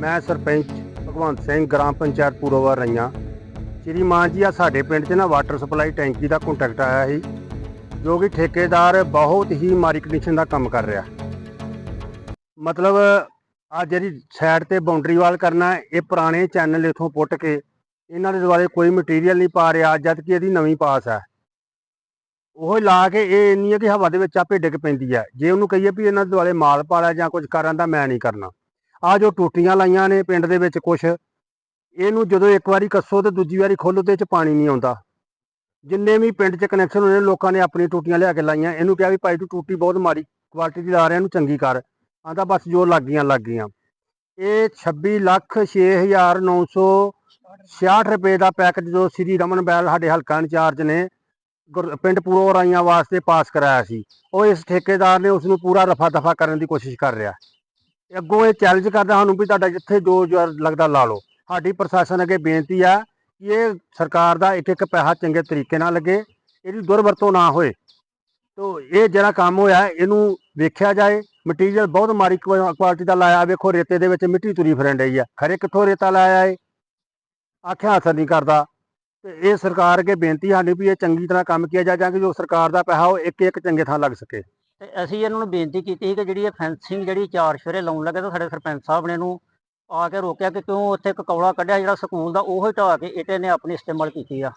ਮੈਂ ਸਰਪੰਚ ਭਗਵੰਤ ਸਿੰਘ, ਗ੍ਰਾਮ ਪੰਚਾਇਤ ਪੂਰੋਵਰ ਰਈਆਂ। ਸ਼੍ਰੀਮਾਨ ਜੀ, ਆ ਸਾਡੇ ਪਿੰਡ 'ਚ ਨਾ ਵਾਟਰ ਸਪਲਾਈ ਟੈਂਕੀ ਦਾ ਕੰਟੈਕਟ ਆਇਆ ਸੀ, ਜੋ ਕਿ ਠੇਕੇਦਾਰ ਬਹੁਤ ਹੀ ਮਾਰੀ ਕੰਡੀਸ਼ਨ ਦਾ ਕੰਮ ਕਰ ਰਿਹਾ। ਮਤਲਬ ਆ ਜਿਹੜੀ ਸਾਈਡ ਤੇ ਬਾਉਂਡਰੀ ਵਾਲ ਕਰਨਾ, ਇਹ ਪੁਰਾਣੇ ਚੈਨਲ ਇਥੋਂ ਪੁੱਟ ਕੇ ਇਹਨਾਂ ਦੇ ਦੁਆਲੇ ਕੋਈ ਮਟੀਰੀਅਲ ਨਹੀਂ ਪਾ ਰਿਹਾ, ਜਦ ਕਿ ਇਹਦੀ ਨਵੀਂ ਪਾਸ ਹੈ ਉਹ ਲਾ ਕੇ ਇਹ ਇੰਨੀ ਹੈ ਕਿ ਹਵਾ ਦੇ ਵਿੱਚ ਆਪੇ ਡਿੱਗ ਪੈਂਦੀ ਹੈ ਜੇ ਉਹਨੂੰ ਕਹੀਏ ਵੀ ਇਹਨਾਂ ਦੇ ਦੁਆਲੇ ਮਾਲ ਪਾ ਪਾਲਾ ਜਾਂ ਕੁਝ ਕਰਨ ਦਾ ਮੈਂ ਨਹੀਂ ਕਰਨਾ। ਆ ਜੋ ਟੂਟੀਆਂ ਲਾਈਆਂ ਨੇ ਪਿੰਡ ਦੇ ਵਿੱਚ ਕੁਛ ਇਹਨੂੰ ਜਦੋਂ ਇੱਕ ਵਾਰੀ ਕੱਸੋ ਤੇ ਦੂਜੀ ਵਾਰੀ ਖੋਲੋ ਤੇ ਇਹ ਚ ਪਾਣੀ ਨਹੀਂ ਆਉਂਦਾ। ਜਿੰਨੇ ਵੀ ਪਿੰਡ 'ਚ ਕਨੈਕਸ਼ਨ ਹੋਏ ਨੇ, ਲੋਕਾਂ ਨੇ ਆਪਣੀ ਟੂਟੀਆਂ ਲਿਆ ਕੇ ਲਾਈਆਂ। ਇਹਨੂੰ ਕਿਹਾ ਵੀ ਭਾਈ ਤੂੰ ਟੂਟੀ ਬਹੁਤ ਮਾੜੀ ਕੁਆਲਿਟੀ ਦੀ ਲਾ ਰਿਹਾ ਇਹਨੂੰ ਚੰਗੀ ਕਰ। ਆਂਦਾ ਬਸ ਜੋ ਲੱਗ ਗਈਆਂ ਲੱਗ ਗਈਆਂ। ਇਹ 26 ਲੱਖ 6966 ਰੁਪਏ ਦਾ ਪੈਕੇਜ ਜੋ ਸ੍ਰੀ ਰਮਨ ਬੈਲ ਸਾਡੇ ਹਲਕਾ ਇੰਚਾਰਜ ਨੇ ਗੁਰ- ਪਿੰਡ ਪੂਰੋ ਰਾਈਆਂ ਵਾਸਤੇ ਪਾਸ ਕਰਾਇਆ ਸੀ। ਉਹ ਇਸ ਠੇਕੇਦਾਰ ਨੇ ਉਸ ਨੂੰ ਪੂਰਾ ਰਫਾ ਦਫਾ ਕਰਨ ਦੀ ਕੋਸ਼ਿਸ਼ ਕਰ ਰਿਹਾ। ਅੱਗੋਂ ਇਹ ਚੈਲੰਜ ਕਰਦਾ ਸਾਨੂੰ ਵੀ ਤੁਹਾਡਾ ਜਿੱਥੇ ਜੋ ਜ਼ੋਰ ਲੱਗਦਾ ਲਾ ਲਓ। ਸਾਡੀ ਪ੍ਰਸ਼ਾਸਨ ਅੱਗੇ ਬੇਨਤੀ ਆ ਕਿ ਇਹ ਸਰਕਾਰ ਦਾ ਇੱਕ ਇੱਕ ਪੈਸਾ ਚੰਗੇ ਤਰੀਕੇ ਨਾਲ ਲੱਗੇ, ਇਹਦੀ ਦੁਰਵਰਤੋਂ ਨਾ ਹੋਏ। ਤੋ ਇਹ ਜਿਹੜਾ ਕੰਮ ਹੋਇਆ, ਇਹਨੂੰ ਵੇਖਿਆ ਜਾਏ ਮਟੀਰੀਅਲ ਬਹੁਤ ਮਾੜੀ ਕੁਆਲਿਟੀ ਦਾ ਲਾਇਆ, ਵੇਖੋ ਰੇਤੇ ਦੇ ਵਿੱਚ ਮਿੱਟੀ ਤੁਰੀ ਫਿਰਨ ਡਈ ਆ। ਖਰੇ ਕਿੱਥੋਂ ਰੇਤਾ ਲਾਇਆ ਏ ਆਖਿਆ ਅਸਰ ਨਹੀਂ ਕਰਦਾ। ਤੇ ਇਹ ਸਰਕਾਰ ਅੱਗੇ ਬੇਨਤੀ ਸਾਡੀ ਵੀ ਇਹ ਚੰਗੀ ਤਰ੍ਹਾਂ ਕੰਮ ਕੀਤਾ ਜਾ ਜਾਂ ਕਿ ਜੋ ਸਰਕਾਰ ਦਾ ਪੈਸਾ ਉਹ ਇੱਕ ਇੱਕ ਚੰਗੇ ਥਾਂ ਲੱਗ ਸਕੇ। ਤੇ ਅਸੀਂ ਇਹਨਾਂ ਨੂੰ ਬੇਨਤੀ ਕੀਤੀ ਸੀ ਕਿ ਜਿਹੜੀ ਇਹ ਫੈਂਸਿੰਗ ਜਿਹੜੀ ਚਾਰ ਸ਼ੇਰੇ ਲਾਉਣ ਲੱਗੇ ਤਾਂ ਸਾਡੇ ਸਰਪੰਚ ਸਾਹਿਬ ਨੇ ਇਹਨੂੰ ਆ ਕੇ ਰੋਕਿਆ ਕਿ ਕਿਉਂ ਉੱਥੇ ਇੱਕ ਕੌਲਾ ਕੱਢਿਆ ਜਿਹੜਾ ਸਕੂਲ ਦਾ ਉਹ ਢਾਹ ਕੇ ਇੱਟੇ ਨੇ ਆਪਣੀ ਇਸਤੇਮਾਲ ਕੀਤੀ ਆ।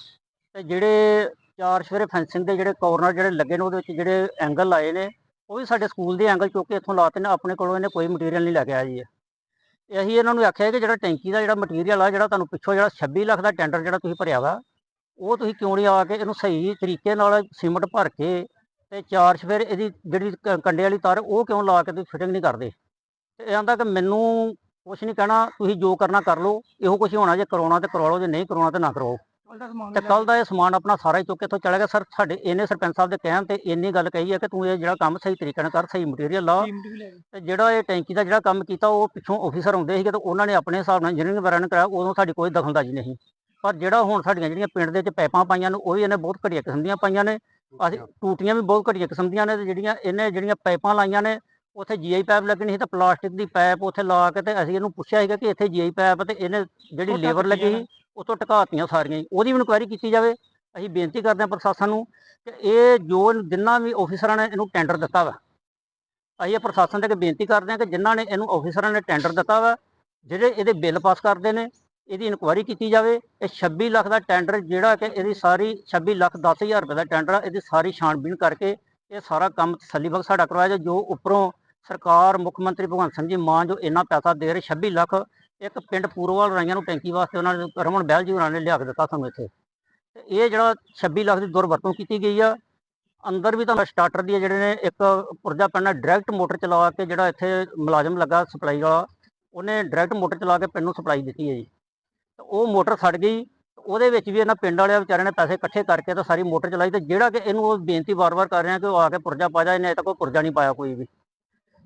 ਤੇ ਜਿਹੜੇ ਚਾਰ ਸ਼ੇਰੇ ਫੈਂਸਿੰਗ ਦੇ ਜਿਹੜੇ ਕੋਰਨਰ ਜਿਹੜੇ ਲੱਗੇ ਨੇ ਉਹਦੇ ਵਿੱਚ ਜਿਹੜੇ ਐਂਗਲ ਲਾਏ ਨੇ, ਉਹ ਵੀ ਸਾਡੇ ਸਕੂਲ ਦੇ ਐਂਗਲ ਚੁੱਕ ਕੇ ਇੱਥੋਂ ਲਾਤੇ ਨੇ, ਆਪਣੇ ਕੋਲੋਂ ਇਹਨੇ ਕੋਈ ਮਟੀਰੀਅਲ ਨਹੀਂ ਲੈ ਕੇ ਆਇਆ ਜੀ। ਅਸੀਂ ਇਹਨਾਂ ਨੂੰ ਆਖਿਆ ਕਿ ਜਿਹੜਾ ਟੈਂਕੀ ਦਾ ਜਿਹੜਾ ਮਟੀਰੀਅਲ ਆ, ਜਿਹੜਾ ਤੁਹਾਨੂੰ ਪਿੱਛੋਂ ਜਿਹੜਾ 26 ਲੱਖ ਦਾ ਟੈਂਡਰ ਜਿਹੜਾ ਤੁਸੀਂ ਭਰਿਆ ਵਾ, ਉਹ ਤੁਸੀਂ ਕਿਉਂ ਨਹੀਂ ਆ ਕੇ ਇਹਨੂੰ ਸਹੀ ਤਰੀਕੇ ਨਾਲ ਸੀਮਟ ਭਰ ਕੇ ਤੇ ਚਾਰ ਫਿਰ ਇਹਦੀ ਜਿਹੜੀ ਕ- ਕੰਡੇ ਵਾਲੀ ਤਾਰ ਉਹ ਕਿਉਂ ਲਾ ਕੇ ਤੁਸੀਂ ਫਿਟਿੰਗ ਨਹੀਂ ਕਰਦੇ? ਤੇ ਇਹ ਆਂਦਾ ਕਿ ਮੈਨੂੰ ਕੁਛ ਨਹੀਂ ਕਹਿਣਾ ਤੁਸੀਂ ਜੋ ਕਰਨਾ ਕਰ ਲਓ ਇਹੋ ਕੁਛ ਹੀ ਹੋਣਾ ਜੇ ਕਰਾਉਣਾ ਤੇ ਕਰਵਾ ਲਓ ਜੇ ਨਹੀਂ ਕਰਾਉਣਾ ਤੇ ਨਾ ਕਰਾਓ। ਤੇ ਕੱਲ ਦਾ ਇਹ ਸਮਾਨ ਆਪਣਾ ਸਾਰਾ ਹੀ ਚੁੱਕ ਕੇ ਇੱਥੋਂ ਚਲਾ ਗਿਆ। ਸਰ ਸਾਡੇ ਇਹਨੇ ਸਰਪੰਚ ਸਾਹਿਬ ਦੇ ਕਹਿਣ ਤੇ ਇੰਨੀ ਗੱਲ ਕਹੀ ਹੈ ਕਿ ਤੂੰ ਇਹ ਜਿਹੜਾ ਕੰਮ ਸਹੀ ਤਰੀਕੇ ਨਾਲ ਕਰ ਸਹੀ ਮਟੀਰੀਅਲ ਲਾ। ਤੇ ਜਿਹੜਾ ਇਹ ਟੈਂਕੀ ਦਾ ਜਿਹੜਾ ਕੰਮ ਕੀਤਾ ਉਹ ਪਿੱਛੋਂ ਆਫੀਸਰ ਆਉਂਦੇ ਸੀਗੇ ਤੇ ਉਹਨਾਂ ਨੇ ਆਪਣੇ ਹਿਸਾਬ ਨਾਲ ਇੰਜੀਨੀਅਰਿੰਗ ਵਗੈਰਾ ਨੇ ਕਰਾਇਆ ਉਦੋਂ ਸਾਡੀ ਕੋਈ ਦਖਲਅੰਦਾਜ਼ੀ ਨਹੀਂ। ਪਰ ਜਿਹੜਾ ਹੁਣ ਸਾਡੀਆਂ ਜਿਹੜੀਆਂ ਪਿੰਡ ਦੇ ਵਿੱਚ ਪਾਈਪਾਂ ਪਾਈਆਂ ਨੇ ਉਹ ਵੀ ਇਹਨੇ ਬਹੁਤ ਘਟੀਆ ਕਿਸਮ ਦੀਆਂ ਪਾਈਆਂ ਨੇ। ਅਸੀਂ ਟੂਟੀਆਂ ਵੀ ਬਹੁਤ ਘਟੀਆ ਕਿਸਮ ਦੀਆਂ ਨੇ ਤੇ ਜਿਹੜੀਆਂ ਇਹਨੇ ਜਿਹੜੀਆਂ ਪਾਈਪਾਂ ਲਾਈਆਂ ਨੇ ਉੱਥੇ ਜੀਆਈ ਪਾਈਪ ਲੱਗਣੀ ਸੀ ਤਾਂ ਪਲਾਸਟਿਕ ਦੀ ਪਾਈਪ ਉੱਥੇ ਲਾ ਕੇ ਤੇ ਅਸੀਂ ਇਹਨੂੰ ਪੁੱਛਿਆ ਸੀਗਾ ਕਿ ਇੱਥੇ ਜੀਆਈ ਪਾਈਪ ਤੇ ਇਹਨੇ ਜਿਹੜੀ ਲੇਬਰ ਲੱਗੀ ਸੀ ਉਤੋਂ ਟਕਾਤੀਆਂ ਸਾਰੀਆਂ ਹੀ। ਉਹਦੀ ਵੀ ਇਨਕੁਆਇਰੀ ਕੀਤੀ ਜਾਵੇ ਅਸੀਂ ਬੇਨਤੀ ਕਰਦੇ ਹਾਂ ਪ੍ਰਸ਼ਾਸਨ ਨੂੰ ਕਿ ਇਹ ਜੋ ਜਿੰਨਾ ਵੀ ਆਫੀਸਰਾਂ ਨੇ ਇਹਨੂੰ ਟੈਂਡਰ ਦਿੱਤਾ ਵਾ ਅਸੀਂ ਇਹ ਪ੍ਰਸ਼ਾਸਨ ਦੇ ਅੱਗੇ ਬੇਨਤੀ ਕਰਦੇ ਹਾਂ ਕਿ ਜਿਨ੍ਹਾਂ ਨੇ ਇਹਨੂੰ ਆਫੀਸਰਾਂ ਨੇ ਟੈਂਡਰ ਦਿੱਤਾ ਵਾ ਜਿਹੜੇ ਇਹਦੇ ਬਿੱਲ ਪਾਸ ਕਰਦੇ ਨੇ ਇਹਦੀ ਇਨਕੁਆਇਰੀ ਕੀਤੀ ਜਾਵੇ, ਇਹ 26 ਲੱਖ ਦਾ ਟੈਂਡਰ ਜਿਹੜਾ ਕਿ ਇਹਦੀ ਸਾਰੀ 26 ਲੱਖ 10000 ਰੁਪਏ ਦਾ ਟੈਂਡਰ ਆ, ਇਹਦੀ ਸਾਰੀ ਛਾਣਬੀਣ ਕਰਕੇ ਇਹ ਸਾਰਾ ਕੰਮ ਤਸੱਲੀਬਖਸ਼ ਸਾਡਾ ਕਰਵਾਇਆ ਜਾਏ ਜੋ ਉੱਪਰੋਂ ਸਰਕਾਰ, ਮੁੱਖ ਮੰਤਰੀ ਭਗਵੰਤ ਸਿੰਘ ਜੀ ਮਾਨ ਜੋ ਇੰਨਾ ਪੈਸਾ ਦੇ ਰਹੇ 26 ਲੱਖ ਇੱਕ ਪਿੰਡ ਪੂਰਵਾਲ ਰਾਈਆਂ ਨੂੰ ਟੈਂਕੀ ਵਾਸਤੇ ਉਹਨਾਂ ਨੇ, ਰਮਨ ਬਹਿਲ ਜੀ ਉਹਨਾਂ ਨੇ ਲਿਆ ਕੇ ਦਿੱਤਾ ਸਾਨੂੰ ਇੱਥੇ। ਤੇ ਇਹ ਜਿਹੜਾ 26 ਲੱਖ ਦੀ ਦੁਰਵਰਤੋਂ ਕੀਤੀ ਗਈ ਆ, ਅੰਦਰ ਵੀ ਤਾਂ ਸਟਾਰਟਰ ਦੀ ਜਿਹੜੇ ਨੇ ਇੱਕ ਪੁਰਜਾ ਪੈਣਾ ਡਾਇਰੈਕਟ ਮੋਟਰ ਚਲਾ ਕੇ ਜਿਹੜਾ ਇੱਥੇ ਮੁਲਾਜ਼ਮ ਲੱਗਾ ਸਪਲਾਈ ਵਾਲਾ, ਉਹਨੇ ਡਾਇਰੈਕਟ ਮੋਟਰ ਚਲਾ ਕੇ ਪਿੰਡ ਨੂੰ ਸਪਲਾਈ ਦਿੱਤੀ ਹੈ ਜੀ। ਉਹ ਮੋਟਰ ਸੜ ਗਈ ਉਹਦੇ ਵਿੱਚ ਵੀ ਇਹਨਾਂ ਪਿੰਡ ਵਾਲਿਆਂ ਵਿਚਾਰਿਆਂ ਨੇ ਪੈਸੇ ਇਕੱਠੇ ਕਰਕੇ ਤਾਂ ਸਾਰੀ ਮੋਟਰ ਚਲਾਈ ਤੇ ਜਿਹੜਾ ਕਿ ਇਹਨੂੰ ਉਹ ਬੇਨਤੀ ਵਾਰ-ਵਾਰ ਕਰ ਰਿਹਾ ਕਿ ਉਹ ਆ ਕੇ ਪੁਰਜਾ ਪਾ ਜਾ ਇਹਨੇ ਅਜੇ ਤੱਕ ਕੋਈ ਪੁਰਜਾ ਨਹੀਂ ਪਾਇਆ ਕੋਈ ਵੀ।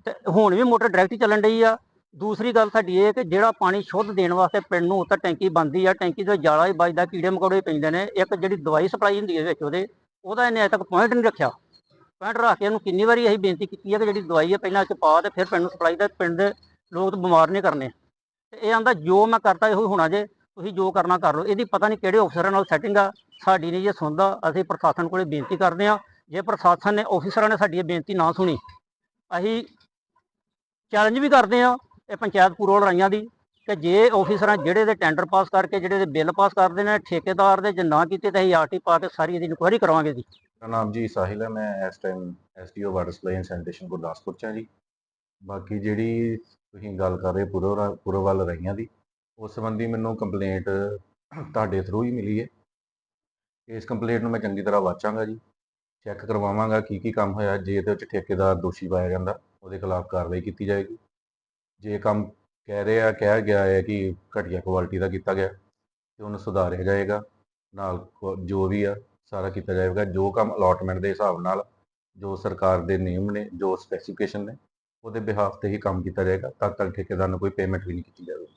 ਤੇ ਹੁਣ ਵੀ ਮੋਟਰ ਡਾਇਰੈਕਟ ਚੱਲਣ ਡਈ ਆ। ਦੂਸਰੀ ਗੱਲ ਸਾਡੀ ਇਹ ਕਿ ਜਿਹੜਾ ਪਾਣੀ ਸ਼ੁੱਧ ਦੇਣ ਵਾਸਤੇ ਪਿੰਡ ਨੂੰ ਉੱਤੇ ਟੈਂਕੀ ਬੰਦੀ ਆ, ਟੈਂਕੀ ਦੇ ਜਾਲਾ ਹੀ ਵੱਜਦਾ, ਕੀੜੇ ਮਕੌੜੇ ਪੈਂਦੇ ਨੇ। ਇੱਕ ਜਿਹੜੀ ਦਵਾਈ ਸਪਲਾਈ ਹੁੰਦੀ ਹੈ ਵਿੱਚ ਉਹਦੇ, ਉਹਦਾ ਇਹਨੇ ਅਜੇ ਤੱਕ ਪੁਆਇੰਟ ਨਹੀਂ ਰੱਖਿਆ। ਪੁਆਇੰਟ ਰੱਖ ਕੇ ਇਹਨੂੰ ਕਿੰਨੀ ਵਾਰੀ ਅਸੀਂ ਬੇਨਤੀ ਕੀਤੀ ਹੈ ਕਿ ਜਿਹੜੀ ਦਵਾਈ ਹੈ ਪਹਿਲਾਂ ਇਹ 'ਚ ਪਾ ਤੇ ਫਿਰ ਪਿੰਡ ਨੂੰ ਸਪਲਾਈ ਦਾ, ਪਿੰਡ ਦੇ ਲੋਕ ਤਾਂ ਬਿਮਾਰ ਨਹੀਂ ਕਰਨੇ। ਤੇ ਇਹ ਆਂਦਾ ਜੋ ਮੈਂ ਕਰਤਾ ਇਹੋ ਹੀ ਹੋਣਾ ਜੇ। ਤੁਸੀਂ ਜੋ ਕਰਨਾ ਕਰ ਲਓ। ਇਹਦੀ ਪਤਾ ਨਹੀਂ ਕਿਹੜੇ ਅਫਸਰਾਂ ਨਾਲ ਸੈਟਿੰਗ ਆ। ਸਾਡੀ ਨਹੀਂ ਜੇ ਸੁਣਦਾ। ਅਸੀਂ ਪ੍ਰਸ਼ਾਸਨ ਕੋਲੇ ਬੇਨਤੀ ਕਰਦੇ ਹਾਂ। ਜੇ ਪ੍ਰਸ਼ਾਸਨ ਨੇ ਅਫਸਰਾਂ ਨੇ ਸਾਡੀ ਇਹ ਬੇਨਤੀ ਨਾ ਸੁਣੀ, ਅਸੀਂ ਚੈਲੰਜ ਵੀ ਕਰਦੇ ਆ ਇਹ ਪੰਚਾਇਤ ਪੂਰੋਲ ਰਾਈਆਂ ਦੀ ਕਿ ਜੇ ਆਫੀਸਰਾਂ ਜਿਹੜੇ ਦੇ ਟੈਂਡਰ ਪਾਸ ਕਰਕੇ, ਜਿਹੜੇ ਦੇ ਬਿੱਲ ਪਾਸ ਕਰਦੇ ਨੇ, ਠੇਕੇਦਾਰ ਦੇ ਜੇ ਨਾ ਕੀਤੇ ਤਾਂ ਅਸੀਂ ਆਰਟੀ ਪਾ ਕੇ ਸਾਰੀ ਇਹਦੀ ਇਨਕੁਆਇਰੀ ਕਰਾਵਾਂਗੇ ਜੀ। ਮੇਰਾ ਨਾਮ ਜੀ ਸਾਹਿਲ ਹੈ। ਮੈਂ ਇਸ time SDO water supply and sanitation Gurdaspur ਚ ਹਾਂ ਜੀ। ਬਾਕੀ ਜਿਹੜੀ ਤੁਸੀਂ ਗੱਲ ਕਰ ਰਹੇ ਪੂਰੋ ਪੂਰੋ ਵੱਲ ਰਹੀਆਂ ਦੀ ਉਸ ਸੰਬੰਧੀ ਮੈਨੂੰ ਕੰਪਲੇਂਟ ਤੁਹਾਡੇ ਥਰੂ ਹੀ ਮਿਲੀ ਹੈ। ਇਸ ਕੰਪਲੇਂਟ ਨੂੰ ਮੈਂ ਚੰਗੀ ਤਰ੍ਹਾਂ ਵਾਚਾਂਗਾ ਜੀ ਚੈੱਕ ਕਰਵਾਵਾਂਗਾ ਕੀ ਕੀ ਕੰਮ ਹੋਇਆ, ਜੇ ਇਹਦੇ ਵਿੱਚ ਠੇਕੇਦਾਰ ਦੋਸ਼ੀ ਪਾਇਆ ਜਾਂਦਾ, ਉਹਦੇ ਖਿਲਾਫ ਕਾਰਵਾਈ ਕੀਤੀ ਜਾਏਗੀ। ਜੇ ਕੰਮ ਕਹਿ ਰਹੇ ਆ ਕਿਹਾ ਗਿਆ ਹੈ ਕਿ ਘਟੀਆ ਕੁਆਲਿਟੀ ਦਾ ਕੀਤਾ ਗਿਆ, ਤੇ ਉਹਨੂੰ ਸੁਧਾਰਿਆ ਜਾਏਗਾ, ਨਾਲ ਜੋ ਵੀ ਆ, ਸਾਰਾ ਕੀਤਾ ਜਾਏਗਾ, ਜੋ ਕੰਮ ਅਲਾਟਮੈਂਟ ਦੇ ਹਿਸਾਬ ਨਾਲ, ਜੋ ਸਰਕਾਰ ਦੇ ਨਿਯਮ ਨੇ, ਜੋ ਸਪੈਸੀਫਿਕੇਸ਼ਨ ਨੇ, ਉਹਦੇ ਬਿਹਾਫ ਤੇ ਹੀ ਕੰਮ ਕੀਤਾ ਜਾਏਗਾ ਤਦ ਤੱਕ ਠੇਕੇਦਾਰ ਨੂੰ ਕੋਈ ਪੇਮੈਂਟ ਵੀ ਨਹੀਂ ਕੀਤੀ ਜਾਵੇਗੀ।